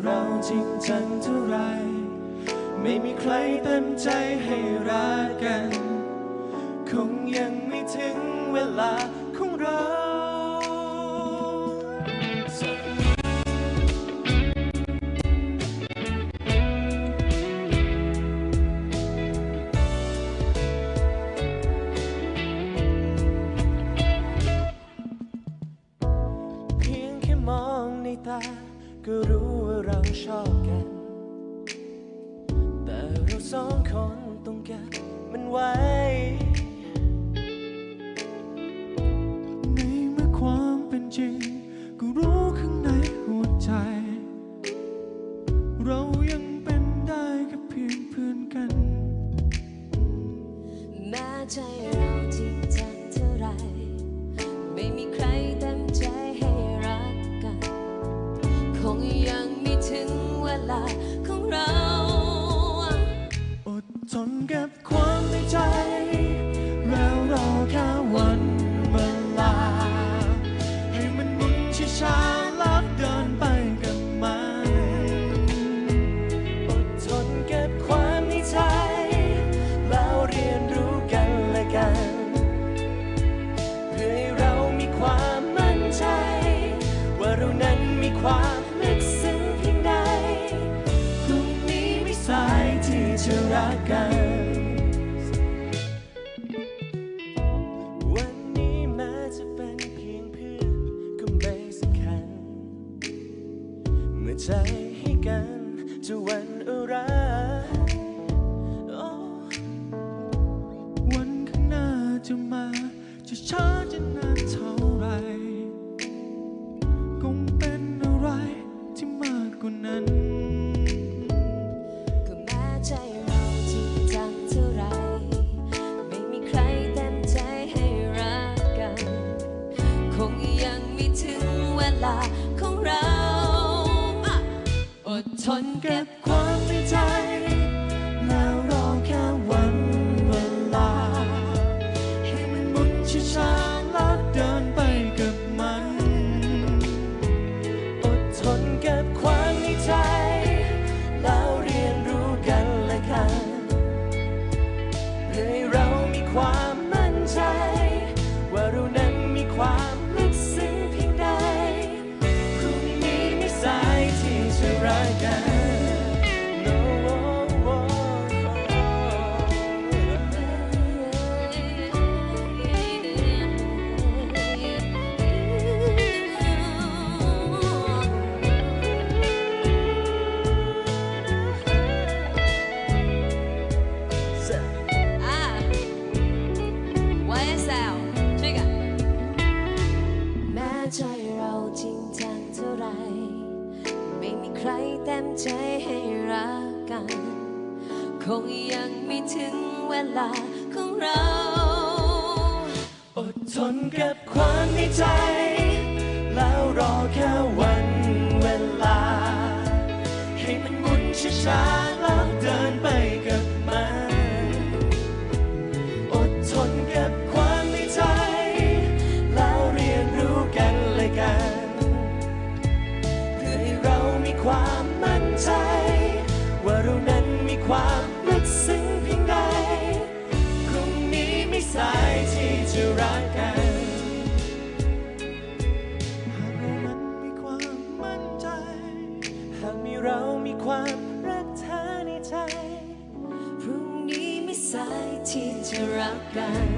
เราจริงจังเท่าไร ไม่มีใครเต็มใจให้รักกัน คงยังไม่ถึงเวลาของเรา ก็รู้ว่าเราชอบกัน แต่เราสองคนต้องกันมันไว้ ใจให้กันจะวันอะไรวันข้างหน้าจะมาจะช้าจะนานเท่าไรคงเป็นอะไรที่มากกว่านั้น ดทนเก็บบความในใจ แล้วรอแค่วันเวลา ให้มันหมุนช้าๆแล้วเดินไปกับมัน อดทนเก็บความในใจ แล้วเรียนรู้กันและกันเพื่อให้เรามีความมั่นใจ ว่าเรานั้นมีความลึกซึ้งเพียงใดพรุ่งนี้ไม่สายที่จะรักกัน ใจเราจริงจังเท่าไร ไม่มีใครเต็มใจให้รักกัน คงยังไม่ถึงเวลาของเรา อดทนเก็บความในใจ เรามีความรักเธอในใจ พรุ่งนี้ไม่สายที่จะรักกัน